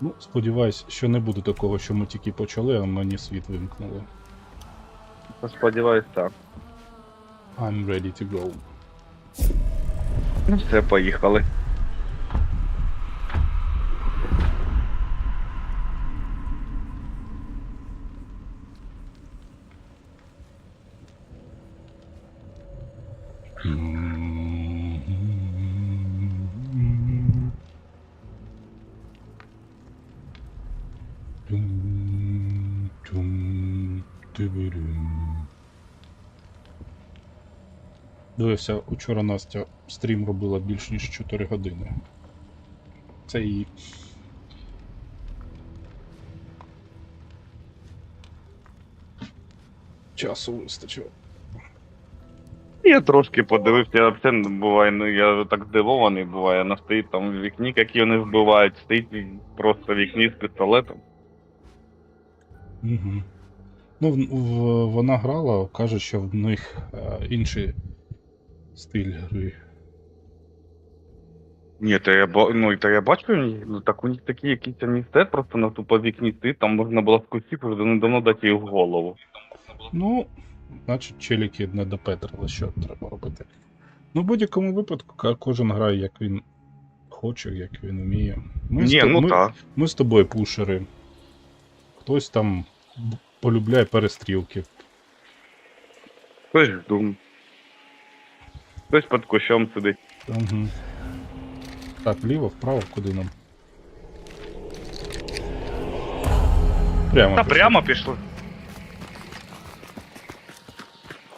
Ну, сподіваюсь, що не буде такого, що ми тільки почали, а мені світ вимкнули. Сподіваюсь, так. I'm ready to go. Ну все, поїхали. Дивився, учора Настя стрім робила більш ніж 4 години. Це її. Часу вистачило. Я трошки подивився, я взагалі буває, ну я так здивований буває, вона стоїть там в вікні, які вони вбивають, стоїть просто в вікні з пістолетом. Угу. Ну, в, в, вона грала, каже, що в них е, інший стиль гри. Ні, то я ну, то я бачу, ну так у них такі якісь амістет, просто на тупо вікні стоїть, там можна було скусити, вже давно дати їй в голову. Ну, значить, челіки не допетрили, що треба робити. Ну, в будь-якому випадку, кожен грає, як він хоче, як він вміє. Ми, з Ні, то- ну ми, так. ми з тобою пушери. Хтось там полюбляє перестрілки. Хтось дум. Хтось під кущом сидить. Угу. Так, вліво, вправо, куди нам? Прямо. Та пішли. прямо пішли.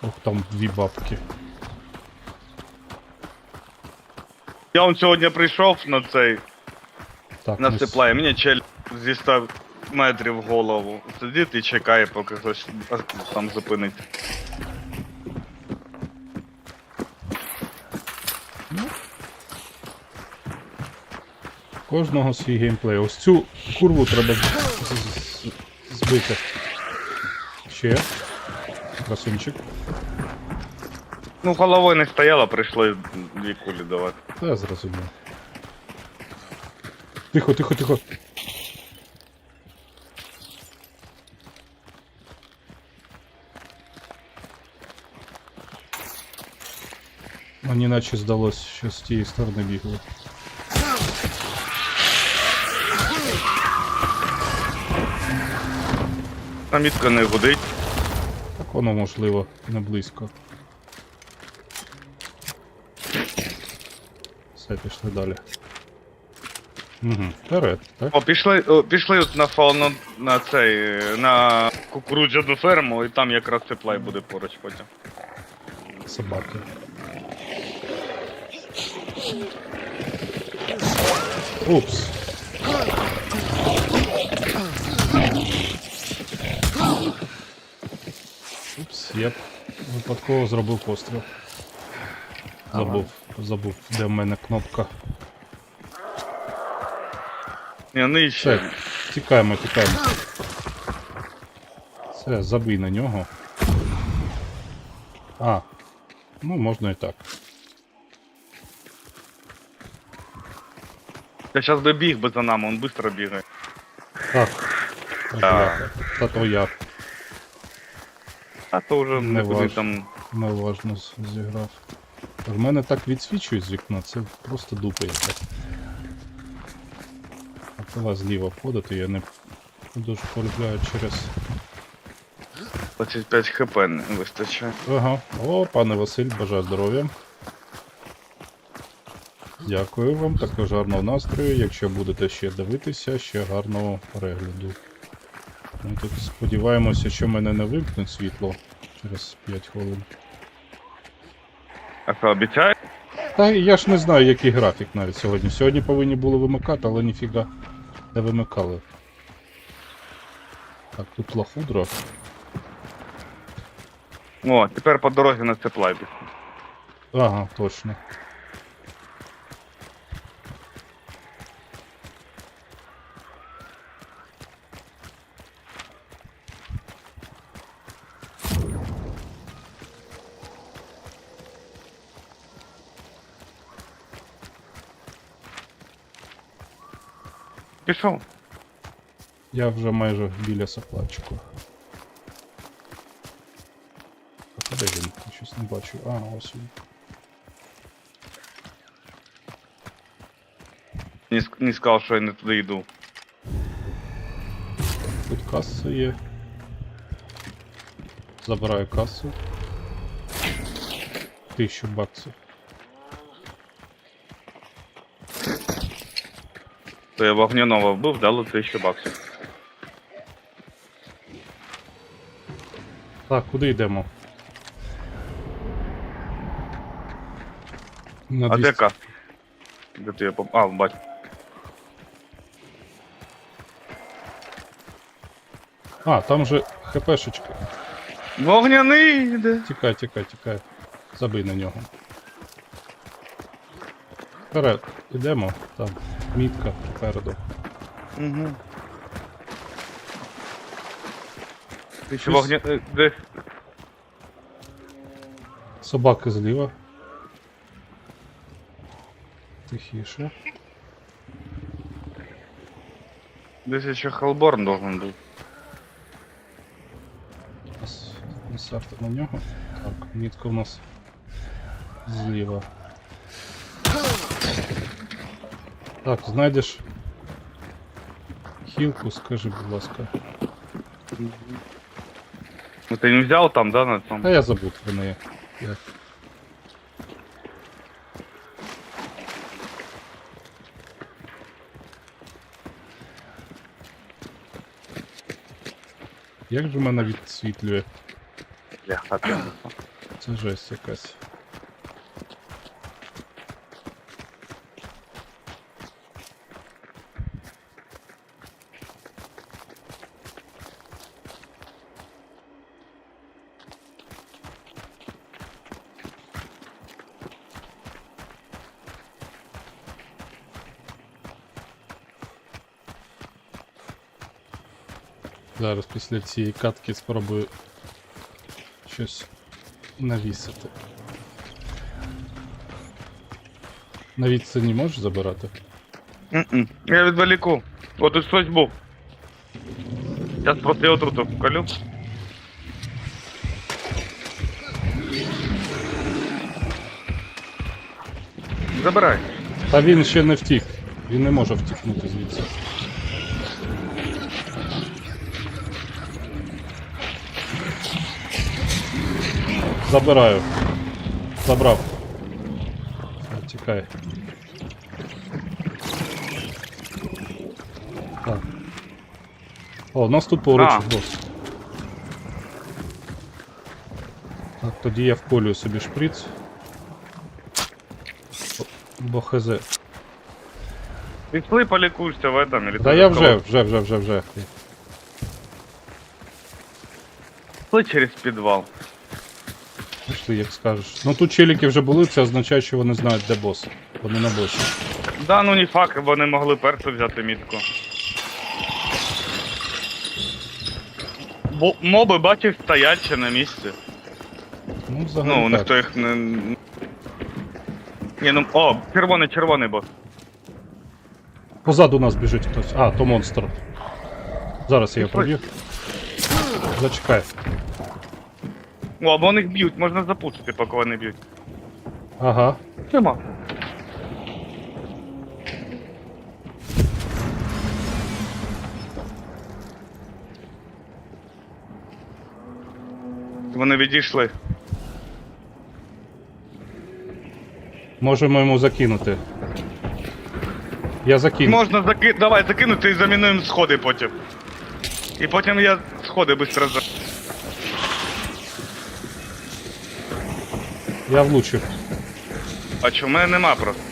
Ох, там дві бабки. Я он сьогодні прийшов на цей, Так, на ми с- степлає, мені чель зі 100 метрів в голову. Сидить і чекає, поки хтось там зупиниться. Кожного свій геймплей. Ось цю курву треба збити. Ще. Красунчик. Ну, головою не стояла, прийшло дві кулі давати. Та я зрозумів. Тихо, тихо, тихо. Мені наче здалось, що з тієї сторони бігли. Намітка не гудить. Так воно можливо не близько. Все, пішли далі. Угу, вперед, так? О, пішли, о, пішли от на фал на, на цей, на кукурудзяну ферму, і там якраз цеплай буде поруч потім. Собаки. Упс. Я б випадково зробив постріл. Забув, забув, де в мене кнопка. Ні, ну і ще. Все, тікаємо, тікаємо. Все, забий на нього. А, ну можна і так. Я зараз би біг би за нами, він швидко бігає. Так. Так. Та то я А то вже Не не куди там. неуважно з- зіграв. В мене так відсвічує з вікна, це просто дупа якась. А коли зліва входити, я не дуже полюбляю через. 25 хп не вистачає. Ага. О, пане Василь, бажаю здоров'я. Дякую вам, також гарного настрою. Якщо будете ще дивитися, ще гарного перегляду. Ми тут сподіваємося, що мене не вимкнуть світло через 5 хвилин. А що, обіцяє? Та я ж не знаю, який графік навіть сьогодні. Сьогодні повинні були вимикати, але ніфіга не вимикали. Так, тут лохудро. О, тепер по дорозі на цеплайбі. Ага, точно. Пішов. Я вже майже біля саплачку. А де він? Я щось не бачу. А, ось він. Не, ск- не сказав, що я не туди йду. Тут каса є. Забираю касу. Тисячу баксів. То я вогняного вбив, дало 1000 баксів. Так, куди йдемо? На А де 200. Де ти я пом... А, бачу. А, там же хпшечка. Вогняний йде. Тікай, тікай, тікай. Забий на нього. Вперед, ідемо. Там мітка попереду. Угу. Ти Щось- вогня... е, Де? Собаки зліва. Тихіше. Десь ще Хелборн должен бути. Насерти на нього. Так, мітка у нас зліва. Так, знайдеш хілку, скажи, будь ласка. Ну ти не взяв там, да, на А цьому? я забув про неї. Я... Як же мене відсвітлює? Я хатив. Це жесть якась. Зараз після цієї катки спробую щось навісити. На відстані можеш забирати? Мгм. Я відволіку. О, тут хтось був. Зараз просто я отруту вколю. Забирай. Та він ще не втік. Він не може втікнути звідси. Забираю. Забрав. Все, Тікай. Так. О, у нас тут поруч А. бос. Так, тоді я вколюю собі шприц. Бо хз. Пішли полікуйся в этом. Или Да ти я в вже, кого- вже, вже, вже, вже. Пішли через підвал. Пішли, як скажеш. Ну тут челіки вже були, це означає, що вони знають, де бос. Вони на босі. Да, ну не факт, вони могли першу взяти мітку. Бо моби бачив стоять ще на місці. Ну, взагалі. Ну, ніхто їх не. Ні, ну. О, червоний, червоний бос. Позаду нас біжить хтось. А, то монстр. Зараз я його проб'ю. Зачекай. О, або вони їх б'ють, можна запушити, поки вони б'ють. Ага. Нема. Вони відійшли. Можемо йому закинути. Я закину. Можна заки... Давай закинути і замінуємо сходи потім. І потім я сходи швидко за. Я влучив. А чому в мене нема просто?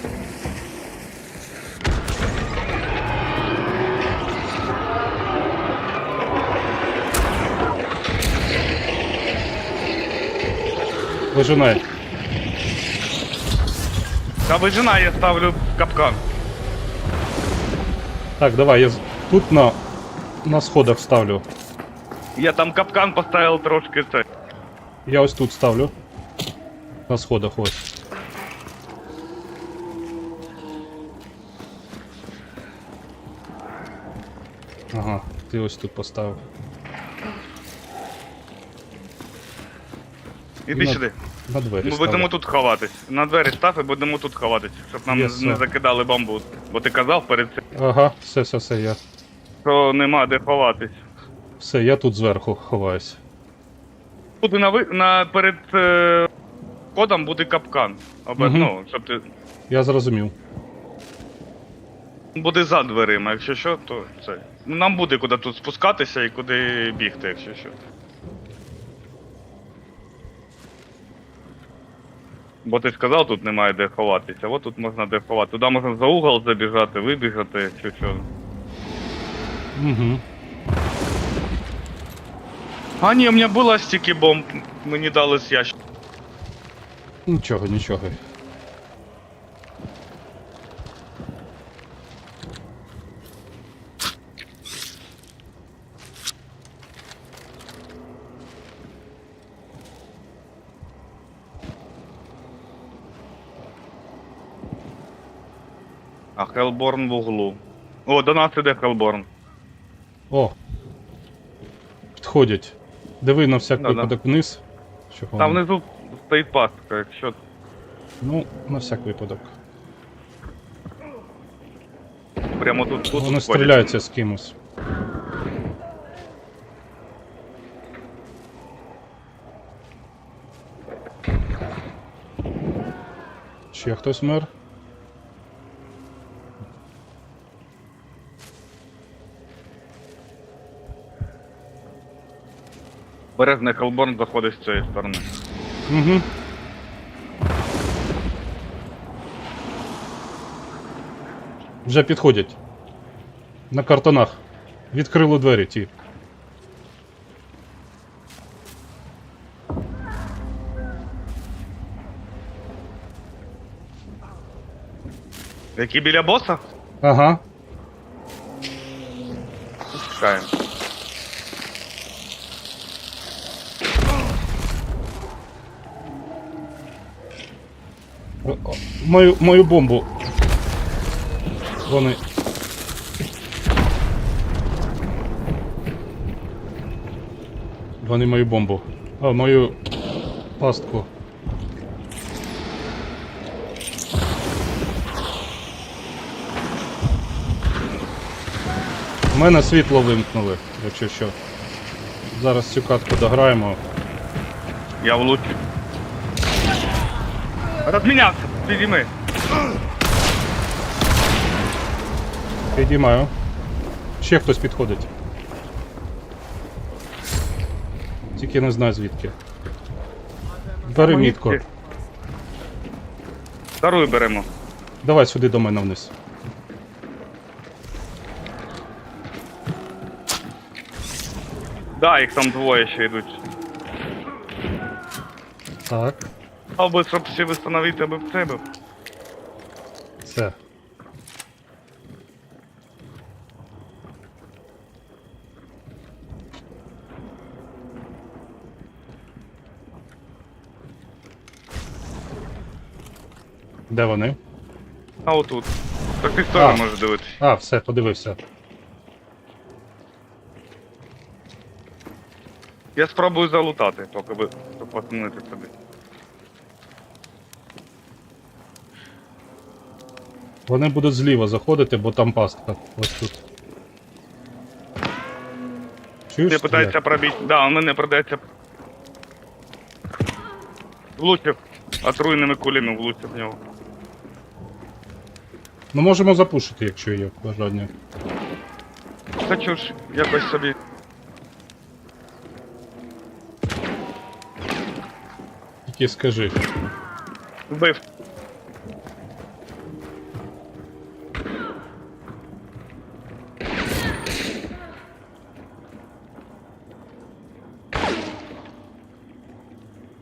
Вижинай. Та вижина я ставлю капкан. Так, давай, я з- тут на, на сходах ставлю. Я там капкан поставив трошки це. Я ось тут ставлю. На сходах ось. Ага. Ти ось тут поставив. Іди На- сюди. На двері. Ми будемо тут ховатись. На двері став і будемо тут ховатись, щоб нам Yes, не sir. закидали бамбус. Бо ти казав перед цим, Ага, все, все, все, я. що нема де ховатись. Все, я тут зверху ховаюсь. Буде на ви на перед е, входом буде капкан. Або, Мгм. ну, щоб ти. Я зрозумів. Буде за дверима, якщо що, то це. Ну, Нам буде куди тут спускатися і куди бігти, якщо що. Бо ти сказав, тут немає де ховатися, от тут можна де ховати. Туди можна за угол забіжати, вибігати, якщо що. Угу. А ні, у мене було стільки бомб, мені дали з ящик. Нічого, нічого. А Хелборн в углу. О, до нас іде Хелборн. О! Підходять. Диви на всяк Да-да. випадок вниз. Що Там внизу стоїть пастка, якщо. Ну, на всяк випадок. Прямо тут, тут Вони стріляються з кимось. Ще хтось мер? Березний Хелборн заходить з цієї сторони. Угу. Вже підходять. На картонах. Відкрили двері ті. Які біля боса? Ага. Чекаємо. Мою, мою бомбу. Вони. Вони мою бомбу. А, мою пастку. У мене світло вимкнули, якщо що. Зараз цю катку дограємо. Я влучу. Розмінявся, підійми. Підіймаю. Ще хтось підходить. Тільки не знаю звідки. Бери мітку. Вторую беремо. Давай сюди до мене вниз. Да, їх там двоє ще йдуть. Так. Аби, щоб всі встановити аби в тебе. Все. Де вони? А отут. Так ти А. теж можеш дивитися. А, все, подивився. Я спробую залутати, поки би щоб поснути собі. Вони будуть зліва заходити, бо там пастка. Ось тут. Чуєш? Ти питається пробити. Да, у мене продається. Влучив. Отруйними кулями влучив в нього. Ну можемо запушити, якщо є бажання. Хочу ж якось собі. Тільки скажи. Вбив.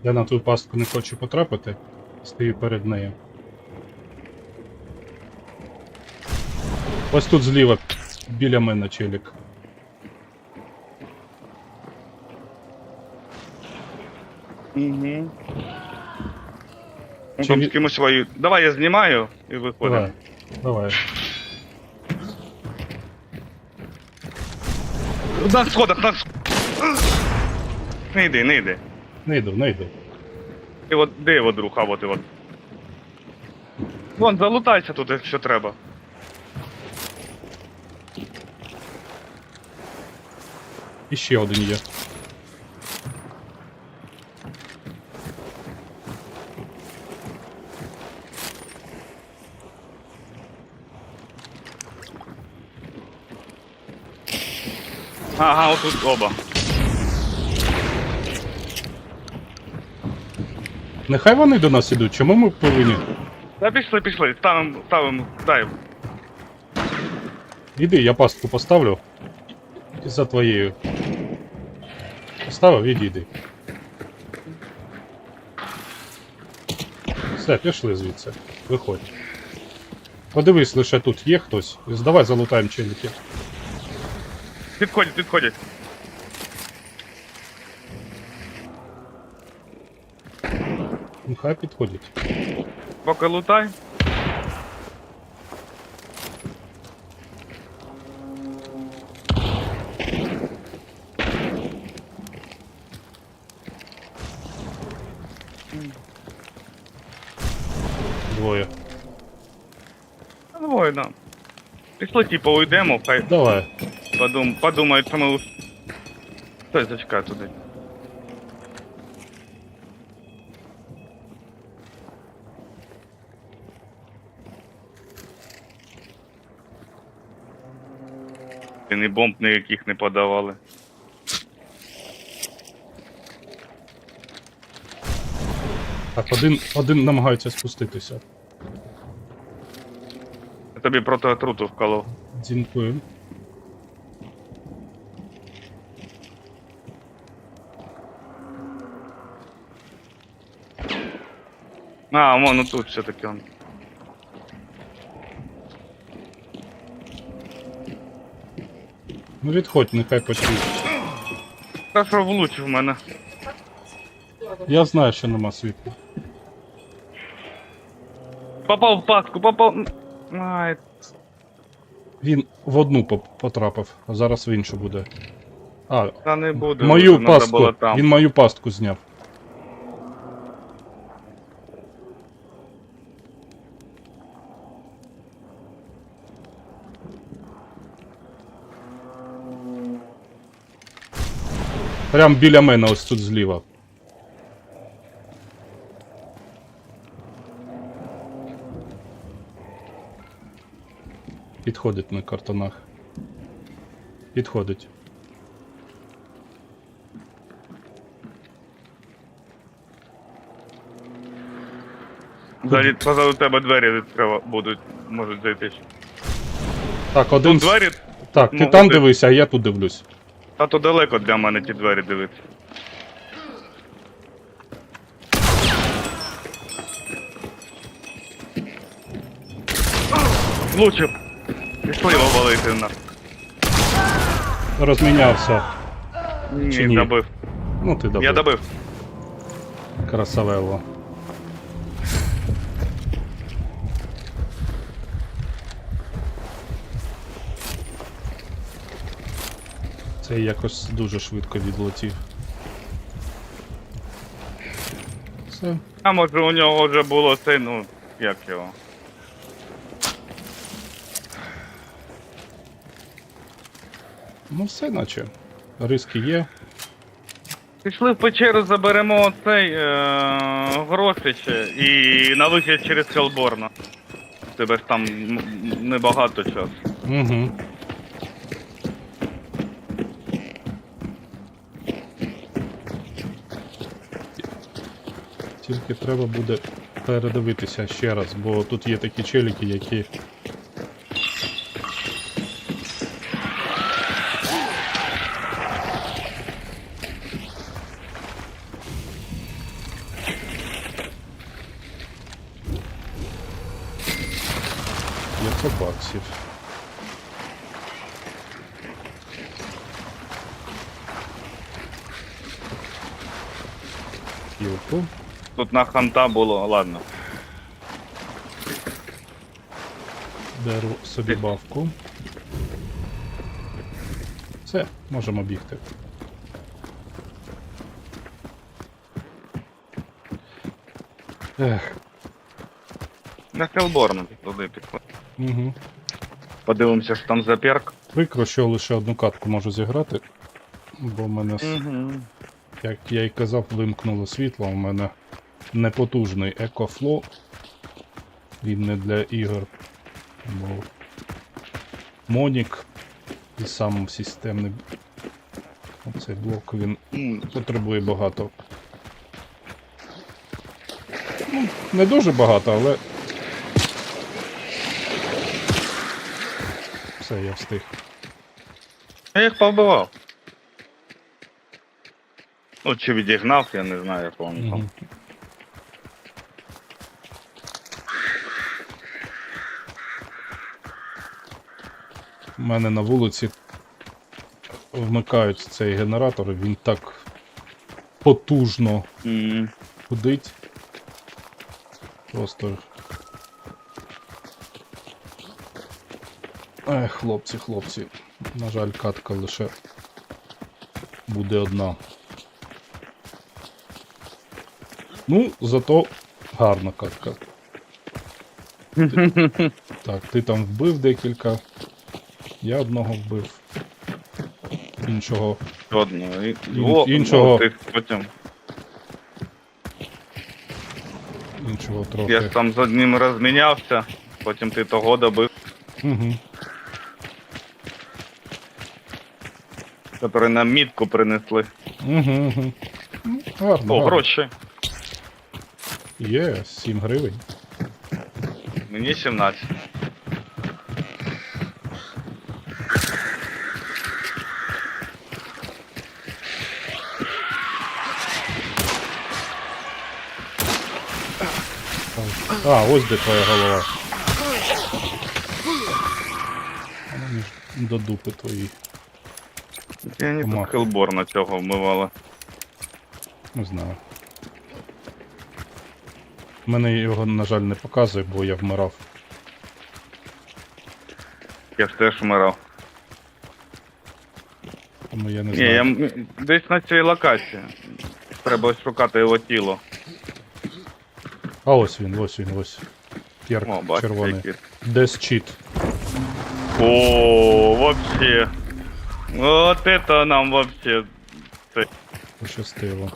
Я на ту пастку не хочу потрапити. Стою перед нею. Ось тут зліва, біля мене челік. Угу. Чи Там кимось воює. Давай я знімаю і виходимо. Давай. Давай. На сходах, на сходах. Не йди, не йди. Не йду, не йду. Ти от, де його друг, а от і. Вон, залутайся тут, якщо треба. І ще один є. Ага, отут оба. Нехай вони до нас ідуть, чому ми повинні? Та пішли, пішли, ставимо, ставимо, дай. Іди, я пастку поставлю. За твоєю. Поставив, іди, іди. Все, пішли звідси. Виходь. Подивись, лише тут є хтось. Давай залутаємо челіки. Підходять, підходять. Нехай підходять. Поки лутай. Двоє. Ой, да. Пішли, типу, уйдемо, хай Давай. подум, подумають, що ми... Хтось зачекай туди. І ні бомб ніяких не подавали. Так, один, один намагається спуститися. Я тобі проти отруту вколов. Дзінкую. А, вон, ну тут все-таки он. Ну відходь, нехай почують. Та що влучив мене. Я знаю, що нема світла. Попав в паску, попав. Ай, Він в одну поп- потрапив, а зараз в іншу буде. А, та не буде. мою було пастку. там. Він мою пастку зняв. Прям біля мене ось тут зліва. Підходить на картонах. Підходить. Взагалі, позаду тебе двері відкрива будуть, можуть зайти. Так, один. Тут двері, Так, ти можуть там бути. дивися, а я тут дивлюсь. Та то далеко для мене ті двері дивитися. Влучив. Пішли його валити на. Розмінявся. Чи Ні, ні? добив. Ну ти добив. Я добив. Красавело. Це якось дуже швидко відлетів. Все. А може у нього вже було це, ну, як його. Ну все наче. Риски є. Пішли в печеру, заберемо цей е- гроші ще і на вихід через Хелборна. Тебе ж там м- м- небагато часу. Угу. Тільки треба буде передивитися ще раз, бо тут є такі челіки, які. Баксів. Кілку. Тут на ханта було, ладно. Беру собі бавку. Все, можемо бігти. Ех, На Хелборн туди підходь. угу. Подивимося, що там за перк. Прикро, що лише одну катку можу зіграти, бо в мене, Угу. як я й казав, вимкнуло світло, у мене непотужний екофло. Він не для ігор. Бо Монік і сам системний. Оцей блок він потребує багато. Ну, не дуже багато, але. Все, я встиг. Я їх повбивав. Ну, чи відігнав, я не знаю, як вони там. Мгм. У мене на вулиці вмикають цей генератор, він так потужно М. гудить. Просто. Ех, хлопці, хлопці. На жаль, катка лише буде одна. Ну, зато гарна катка. Ти- Так, ти там вбив декілька. Я одного вбив. Іншого. Одно. І, Ін- іншого- о, ти потім. Іншого Я трохи. там з одним розмінявся, потім ти того добив, Угу. який нам мітку принесли. Угу, угу. Гарно. О, гарно. гроші. Є, 7 гривень. Мені 17. А, ось де твоя голова. До дупи твої. Я не Комах. тут хелборна цього вмивала. Не знаю. Мене його, на жаль, не показує, бо я вмирав. Я ж теж вмирав. Тому я не Ні, знаю. я м- десь на цій локації. Треба шукати його тіло. А ось він, ось він, ось. П'єрк О, червоний. який. Дес чіт. О, вообще. Вот это нам вообще Пощастило.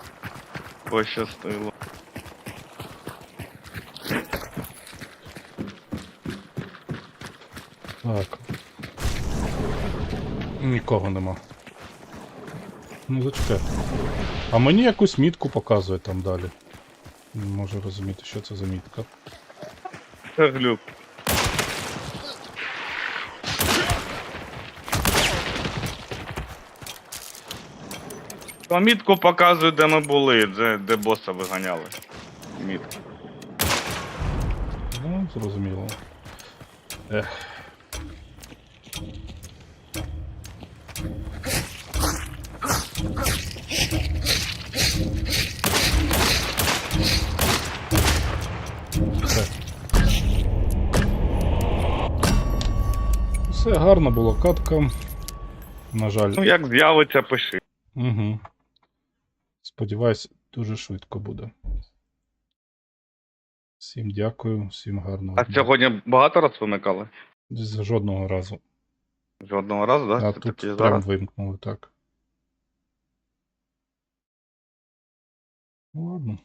пощастило. Так. Нікого нема. Ну зачекай. А мені якусь мітку показує там далі. Не можу розуміти, що це за мітка. Це глюк. Мітку показує, де ми були, де, де боса виганяли. Мітку. Ну, зрозуміло. Ех. Все. Все гарно було катка. На жаль. Ну як з'явиться, пиши. Угу. Сподіваюсь, дуже швидко буде. Всім дякую, всім гарного. А дня. сьогодні багато раз вимикали? З жодного разу. Жодного разу, так? А Це тут прям зараз. вимкнули так. Ну ладно.